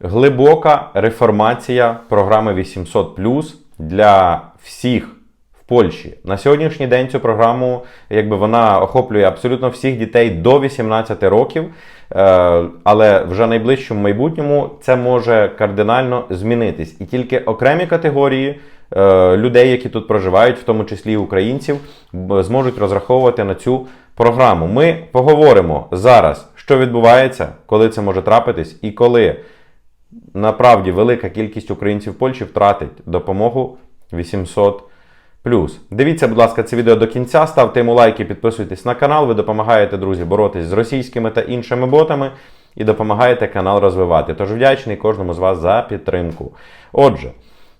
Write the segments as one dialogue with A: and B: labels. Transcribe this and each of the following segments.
A: глибока реформація програми 800 для всіх в Польщі. На сьогоднішній день цю програму, якби вона охоплює абсолютно всіх дітей до 18 років. Е, Але вже в найближчому майбутньому це може кардинально змінитись. І тільки окремі категорії е, людей, які тут проживають, в тому числі і українців, зможуть розраховувати на цю програму. Ми поговоримо зараз, що відбувається, коли це може трапитись, і коли направді велика кількість українців Польщі втратить допомогу 800 Дивіться, будь ласка, це відео до кінця. Ставте йому лайки, підписуйтесь на канал. Ви допомагаєте, друзі, боротись з російськими та іншими ботами і допомагаєте канал розвивати. Тож вдячний кожному з вас за підтримку. Отже,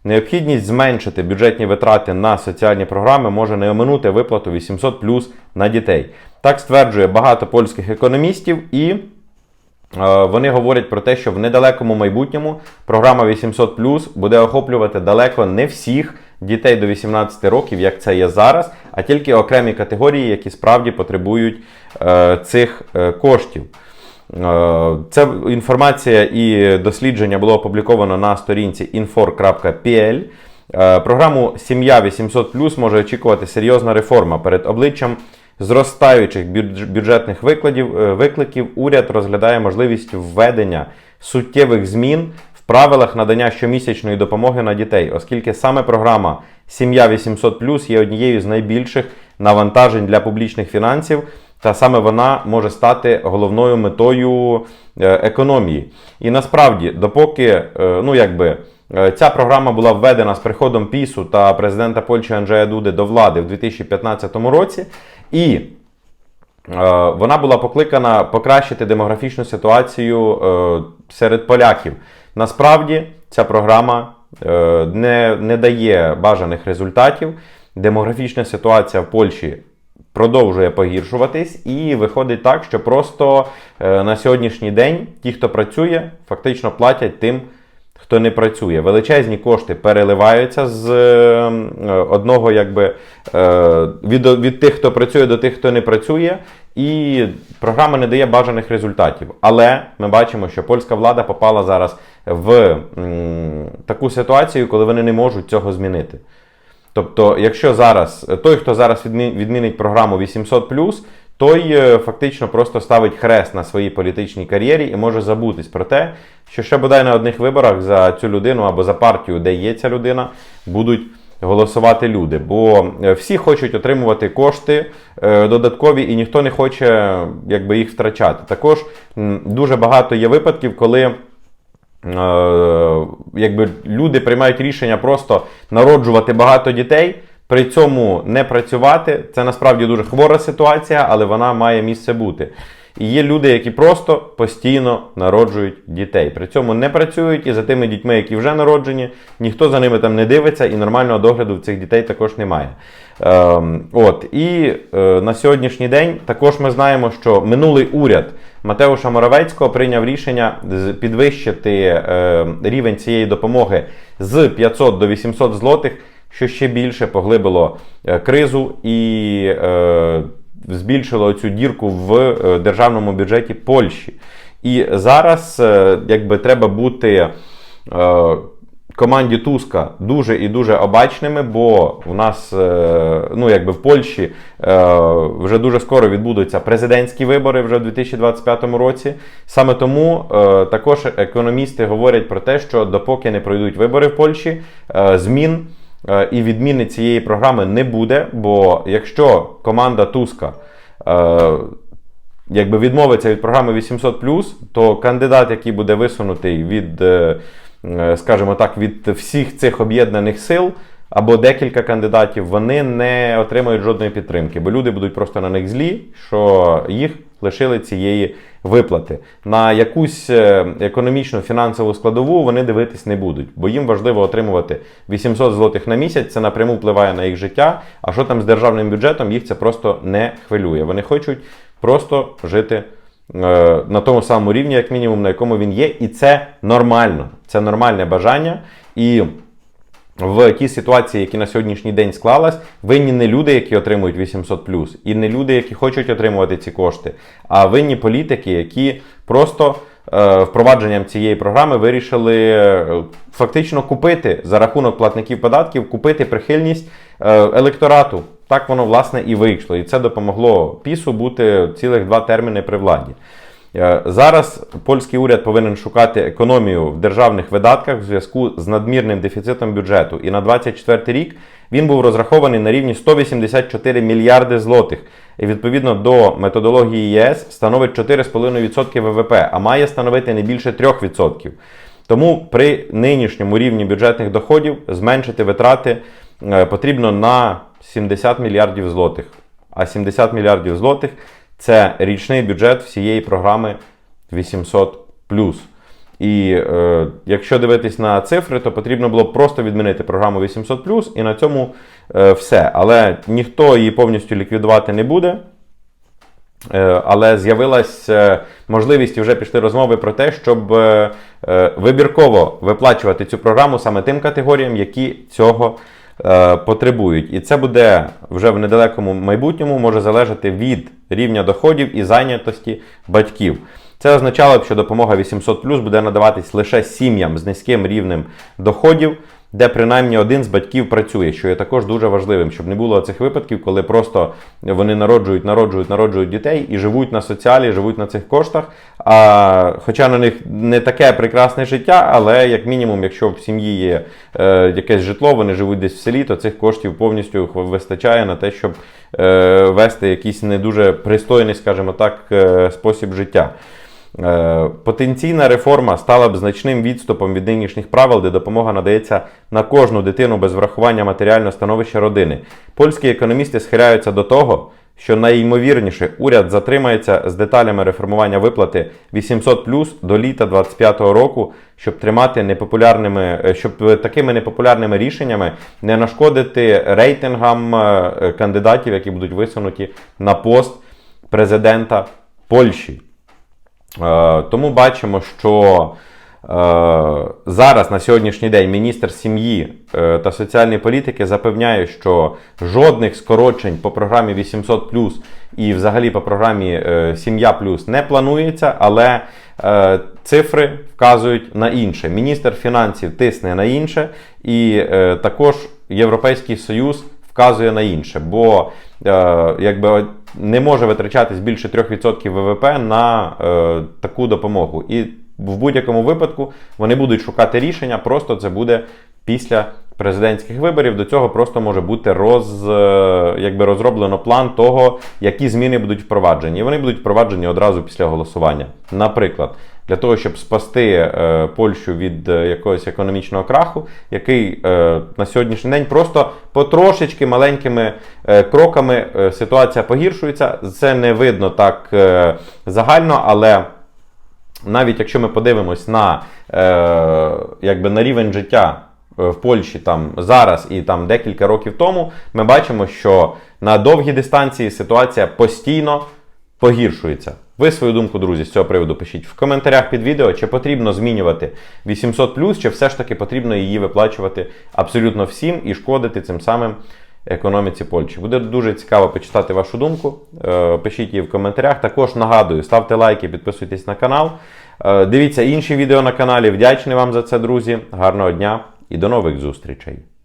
A: необхідність зменшити бюджетні витрати на соціальні програми може не оминути виплату 800 на дітей. Так стверджує багато польських економістів і. Е, Вони говорять про те, що в недалекому майбутньому програма 800 буде охоплювати далеко не всіх дітей до 18 років, як це є зараз, а тільки окремі категорії, які справді потребують е, цих е, коштів. Це інформація і дослідження було опубліковано на сторінці infor.pl. Програму Сім'я 800 може очікувати серйозна реформа перед обличчям зростаючих бюджетних викладів, е, викликів. Уряд розглядає можливість введення суттєвих змін в правилах надання щомісячної допомоги на дітей, оскільки саме програма Сім'я 800 є однією з найбільших навантажень для публічних фінансів. Та саме вона може стати головною метою е, економії. І насправді, допоки е, ну якби ця програма була введена з приходом ПІСу та президента Польщі Анджея Дуди до влади в 2015 році, і е, вона була покликана покращити демографічну ситуацію е, серед поляків. Насправді ця програма е, не, не дає бажаних результатів. Демографічна ситуація в Польщі продовжує погіршуватись, і виходить так, що просто е, на сьогоднішній день ті, хто працює, фактично платять тим, хто не працює. Величезні кошти переливаються з е, одного, якби е, від, від тих, хто працює, до тих, хто не працює, і програма не дає бажаних результатів. Але ми бачимо, що польська влада попала зараз в таку ситуацію, коли вони не можуть цього змінити. Тобто, якщо зараз той, хто зараз відмінить програму 800 той е, фактично просто ставить хрест на своїй політичній кар'єрі і може забутись про те, що ще бодай на одних виборах за цю людину або за партію, де є ця людина, будуть голосувати люди. Бо е, всі хочуть отримувати кошти е, додаткові, і ніхто не хоче якби, їх втрачати. Також дуже багато є випадків, коли. Якби люди приймають рішення просто народжувати багато дітей, при цьому не працювати. Це насправді дуже хвора ситуація, але вона має місце бути. І є люди, які просто постійно народжують дітей. При цьому не працюють і за тими дітьми, які вже народжені, ніхто за ними там не дивиться, і нормального догляду в цих дітей також немає. Ем, от і е, на сьогоднішній день також ми знаємо, що минулий уряд Матеуша Моравецького прийняв рішення підвищити е, рівень цієї допомоги з 500 до 800 злотих, що ще більше поглибило е, кризу і е, збільшило цю дірку в е, державному бюджеті Польщі. І зараз якби треба бути. команді Туска дуже і дуже обачними, бо в нас, ну якби в Польщі вже дуже скоро відбудуться президентські вибори вже в 2025 році. Саме тому також економісти говорять про те, що допоки не пройдуть вибори в Польщі, змін і відміни цієї програми не буде. Бо якщо команда Туска е, якби відмовиться від програми 800 то кандидат, який буде висунутий від, е, е, скажімо так, від всіх цих об'єднаних сил. Або декілька кандидатів, вони не отримають жодної підтримки, бо люди будуть просто на них злі, що їх лишили цієї виплати. На якусь е, економічну фінансову складову вони дивитись не будуть, бо їм важливо отримувати 800 злотих на місяць. Це напряму впливає на їх життя. А що там з державним бюджетом, їх це просто не хвилює. Вони хочуть просто жити е, на тому самому рівні, як мінімум, на якому він є, і це нормально. Це нормальне бажання. І в тій ситуації, які на сьогоднішній день склалась, винні не люди, які отримують 800 і не люди, які хочуть отримувати ці кошти, а винні політики, які просто е, впровадженням цієї програми вирішили е, фактично купити за рахунок платників податків, купити прихильність е, електорату. Так воно власне і вийшло. І це допомогло пісу бути цілих два терміни при владі. Е, Зараз польський уряд повинен шукати економію в державних видатках в зв'язку з надмірним дефіцитом бюджету. І на 2024 рік він був розрахований на рівні 184 мільярди злотих. І відповідно до методології ЄС становить 4,5% ВВП, а має становити не більше 3%. Тому при нинішньому рівні бюджетних доходів зменшити витрати е, потрібно на 70 мільярдів злотих. А 70 мільярдів злотих це річний бюджет всієї програми 800 І е, якщо дивитись на цифри, то потрібно було просто відмінити програму 800 і на цьому е, все. Але ніхто її повністю ліквідувати не буде. Е, Але з'явилась е, можливість і вже пішли розмови про те, щоб е, е, вибірково виплачувати цю програму саме тим категоріям, які цього потребують. І це буде вже в недалекому майбутньому може залежати від рівня доходів і зайнятості батьків. Це означало б, що допомога 800 буде надаватись лише сім'ям з низьким рівнем доходів, де принаймні один з батьків працює, що є також дуже важливим, щоб не було цих випадків, коли просто вони народжують, народжують, народжують дітей і живуть на соціалі, живуть на цих коштах. А, хоча на них не таке прекрасне життя, але як мінімум, якщо в сім'ї є е, якесь житло, вони живуть десь в селі, то цих коштів повністю вистачає на те, щоб е, вести якийсь не дуже пристойний, скажімо так, е, спосіб життя. Е, Потенційна реформа стала б значним відступом від нинішніх правил, де допомога надається на кожну дитину без врахування матеріального становища родини. Польські економісти схиляються до того, що найімовірніше уряд затримається з деталями реформування виплати 800 до літа 2025 року, щоб тримати непопулярними, е, щоб такими непопулярними рішеннями не нашкодити рейтингам е, кандидатів, які будуть висунуті на пост президента Польщі. Е, Тому бачимо, що е, зараз на сьогоднішній день міністр сім'ї е, та соціальної політики запевняє, що жодних скорочень по програмі 800 і взагалі по програмі Сім'я Плюс не планується, але цифри вказують на інше. Міністр фінансів тисне на інше, і також Європейський Союз вказує на інше, бо якби не може витрачатись більше 3% ВВП на е, таку допомогу. І в будь-якому випадку вони будуть шукати рішення, просто це буде після президентських виборів. До цього просто може бути роз, е, якби розроблено план того, які зміни будуть впроваджені. І вони будуть впроваджені одразу після голосування. Наприклад, для того, щоб спасти е, Польщу від е, якогось економічного краху, який е, на сьогоднішній день просто потрошечки маленькими кроками ситуація погіршується. Це не видно так загально, але. Навіть якщо ми подивимось на, е, якби на рівень життя в Польщі там зараз і там декілька років тому, ми бачимо, що на довгій дистанції ситуація постійно погіршується. Ви свою думку, друзі, з цього приводу пишіть в коментарях під відео, чи потрібно змінювати 800 чи все ж таки потрібно її виплачувати абсолютно всім і шкодити цим самим економіці Польщі. Буде дуже цікаво почитати вашу думку. Е, Пишіть її в коментарях. Також нагадую, ставте лайки, підписуйтесь на канал. Е, Дивіться інші відео на каналі. Вдячний вам за це, друзі. Гарного дня і до нових зустрічей!